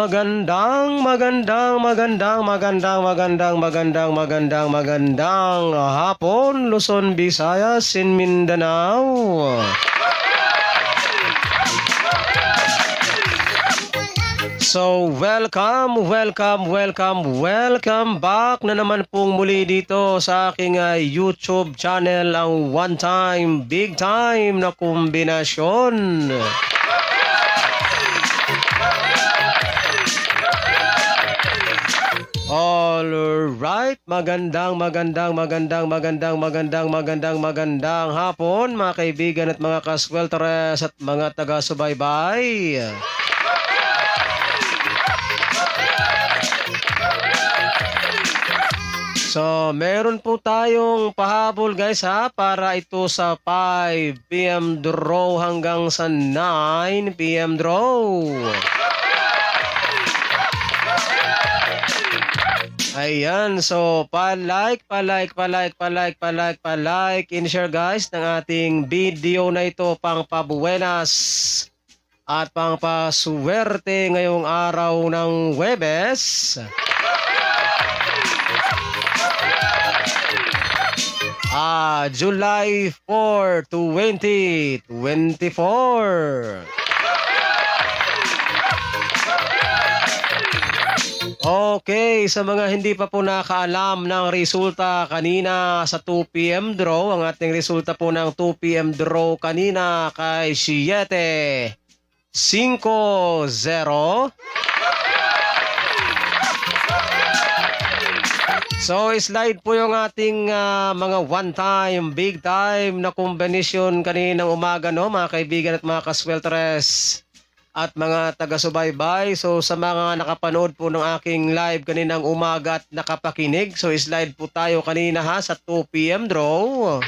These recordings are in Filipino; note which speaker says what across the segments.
Speaker 1: magandang, magandang, magandang, magandang, magandang, magandang, magandang, magandang hapon, Luzon, Visayas, in Mindanao. So, welcome, welcome, welcome, welcome back na naman pong muli dito sa aking ah, YouTube channel, ang one time, big time na kombinasyon. All right, magandang, magandang, magandang, magandang, magandang, magandang, magandang hapon mga kaibigan at mga kaswelteres at mga taga-subaybay. So, meron po tayong pahabol guys ha para ito sa 5 PM draw hanggang sa 9 PM draw. Ayan, so pa-like, pa-like, pa-like, pa-like, pa-like, pa-like, in-share guys ng ating video na ito pang pabuenas at pang pasuwerte ngayong araw ng Webes. Ah, July 4, 2024. Okay, sa mga hindi pa po nakaalam ng resulta kanina sa 2pm draw, ang ating resulta po ng 2pm draw kanina kay 7 5-0. So, slide po yung ating ah, mga one-time, big-time na kombinasyon kaninang umaga, no, mga kaibigan at mga kasweltres at mga taga-subaybay. So, sa mga nakapanood po ng aking live kaninang umaga at nakapakinig, so slide po tayo kanina ha sa 2pm draw.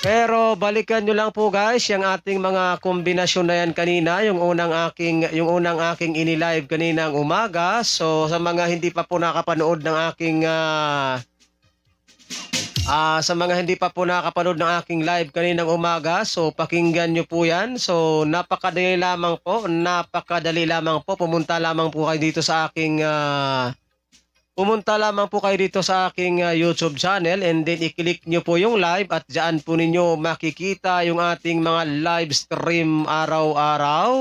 Speaker 1: Pero balikan nyo lang po guys, yung ating mga kombinasyon na yan kanina, yung unang aking yung unang aking ini-live kanina ang umaga. So sa mga hindi pa po nakapanood ng aking ah ah, sa mga hindi pa po nakapanood ng aking live kaninang umaga, so pakinggan nyo po yan. So napakadali lamang po, napakadali lamang po. Pumunta lamang po kayo dito sa aking ah, Pumunta lamang po kayo dito sa aking uh, YouTube channel and then i-click nyo po yung live at dyan po ninyo makikita yung ating mga live stream araw-araw.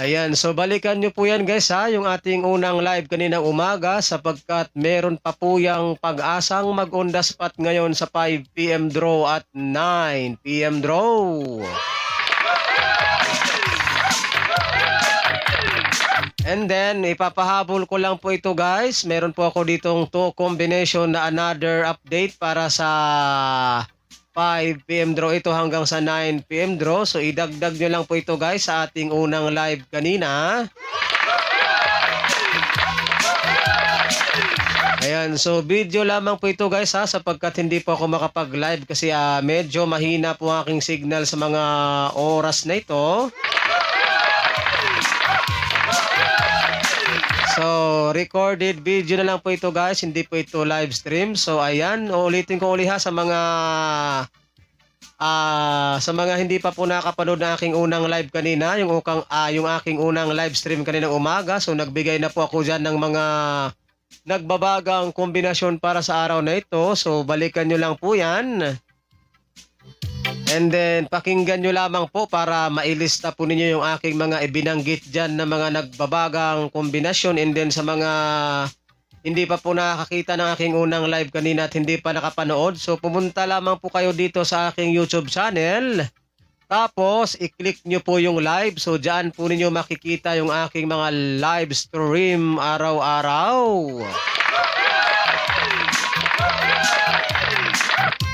Speaker 1: Ayan, so balikan nyo po yan guys ha, yung ating unang live kaninang umaga sapagkat meron pa po yung pag-asang mag-on the spot ngayon sa 5pm draw at 9pm draw. And then, ipapahabol ko lang po ito guys. Meron po ako ditong two combination na another update para sa 5pm draw ito hanggang sa 9pm draw. So, idagdag nyo lang po ito guys sa ating unang live kanina. Ayan, so video lamang po ito guys ha sapagkat hindi po ako makapag-live kasi ah, medyo mahina po ang aking signal sa mga oras na ito. So, recorded video na lang po ito guys, hindi po ito live stream. So, ayan, uulitin ko uli ha sa mga ah sa mga hindi pa po nakapanood ng aking unang live kanina, yung ukang ah, yung aking unang live stream kaninang umaga. So, nagbigay na po ako diyan ng mga nagbabagang kombinasyon para sa araw na ito. So, balikan nyo lang po yan. And then, pakinggan nyo lamang po para mailista po ninyo yung aking mga ibinanggit dyan na mga nagbabagang kombinasyon. And then, sa mga hindi pa po nakakita ng aking unang live kanina at hindi pa nakapanood. So, pumunta lamang po kayo dito sa aking YouTube channel. Tapos, i-click nyo po yung live. So, dyan po ninyo makikita yung aking mga live stream araw-araw.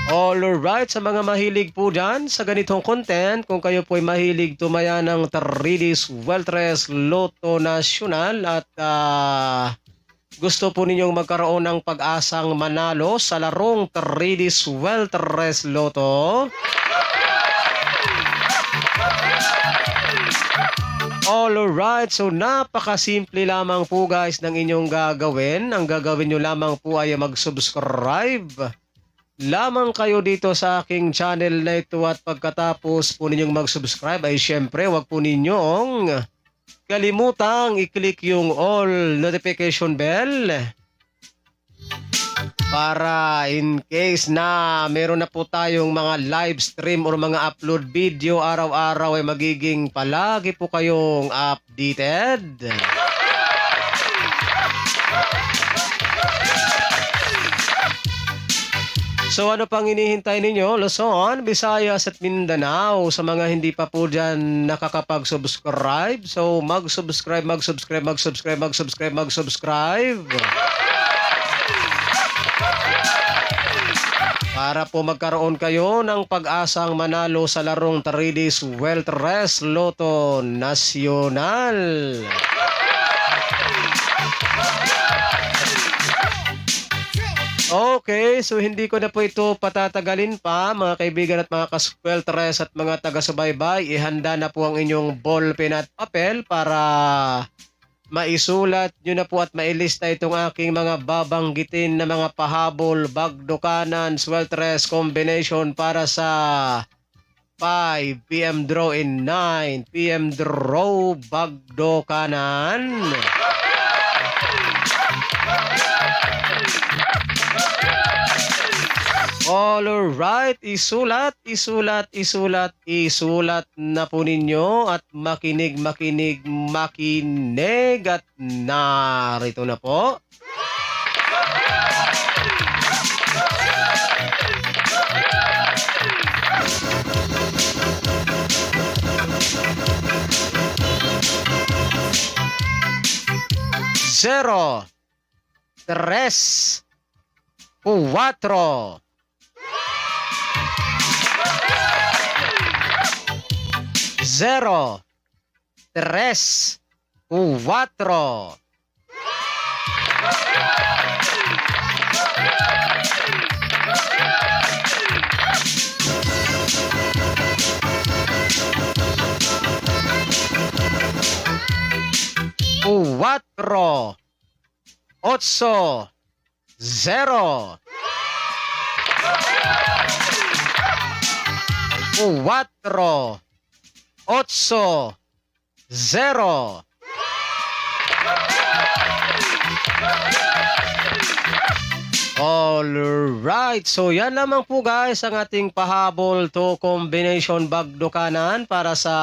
Speaker 1: Alright, sa mga mahilig po dyan sa ganitong content, kung kayo po ay mahilig tumaya ng 3D Weltres Lotto National at ah, gusto po ninyong magkaroon ng pag-asang manalo sa larong 3D Weltres Lotto, Alright, so napakasimple lamang po guys ng inyong gagawin. Ang gagawin nyo lamang po ay mag-subscribe lamang kayo dito sa aking channel na ito at pagkatapos po ninyong mag-subscribe ay syempre wag po ninyong kalimutang i-click yung all notification bell para in case na meron na po tayong mga live stream or mga upload video araw-araw ay magiging palagi po kayong updated. So ano pang inihintay ninyo? Luzon, Visayas at Mindanao sa mga hindi pa po dyan nakakapag-subscribe. So mag-subscribe, mag-subscribe, mag-subscribe, mag-subscribe, mag-subscribe. Para po magkaroon kayo ng pag-asang manalo sa larong Taridis Wealth Rest Lotto Nacional. Okay, so hindi ko na po ito patatagalin pa mga kaibigan at mga kaskweltres at mga taga-subaybay. Ihanda na po ang inyong ballpen at papel para maisulat nyo na po at mailista itong aking mga babanggitin na mga pahabol, bagdokanan, sweltres combination para sa 5 PM draw in 9 PM draw bagdokanan. Alright, isulat, isulat, isulat, isulat na po ninyo at makinig, makinig, makinig at narito na po. Zero, tres, cuatro, zero, tres, cuatro. Cuatro, ocho, zero. Cuatro, ocho, zero. Alright, so yan lamang po guys ang ating pahabol to combination bagdokanan para sa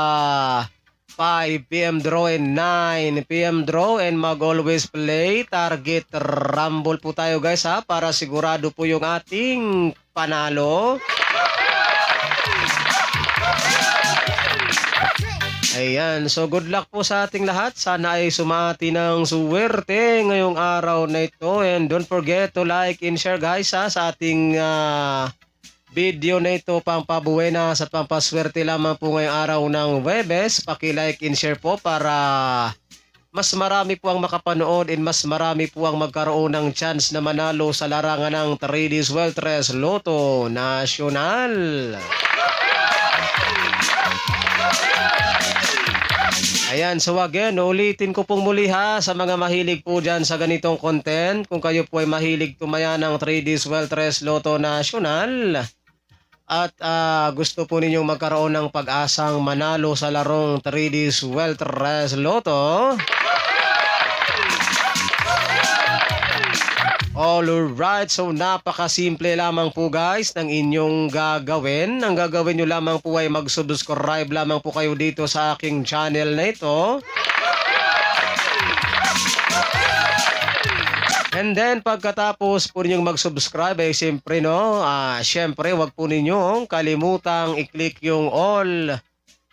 Speaker 1: 5 PM draw and 9 PM draw and mag always play target rumble po tayo guys ha para sigurado po yung ating panalo. Ayan, so good luck po sa ating lahat. Sana ay sumati ng suwerte ngayong araw na ito. And don't forget to like and share guys ha, sa ating ah, video na ito pampabuenas at pampaswerte lamang po ngayong araw ng Webes. Paki-like and share po para mas marami po ang makapanood and mas marami po ang magkaroon ng chance na manalo sa larangan ng 3D's Weltres Lotto National. Ayan, so again, ulitin ko pong muli ha sa mga mahilig po dyan sa ganitong content. Kung kayo po ay mahilig tumaya ng 3D's Weltres Lotto National at ah, gusto po ninyong magkaroon ng pag-asang manalo sa larong 3D's Weltres Lotto. Alright, so napakasimple lamang po guys ng inyong gagawin. Ang gagawin nyo lamang po ay mag-subscribe lamang po kayo dito sa aking channel na ito. And then pagkatapos po ninyong mag-subscribe ay siyempre no, ah, siyempre wag po ninyong kalimutang i-click yung all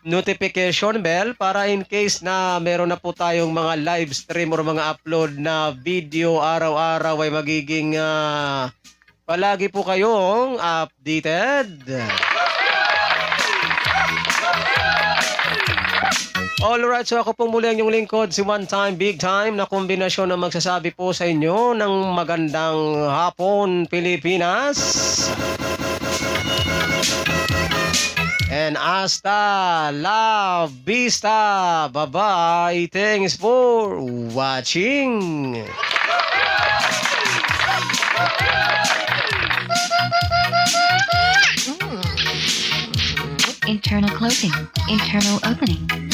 Speaker 1: notification bell para in case na meron na po tayong mga live stream or mga upload na video araw-araw ay magiging ah, palagi po kayong updated. Alright, so ako pong muli ang inyong lingkod, si One Time Big Time na kombinasyon na magsasabi po sa inyo ng magandang hapon, Pilipinas. And hasta la vista. Bye-bye. Thanks for watching.
Speaker 2: Internal closing. Internal opening.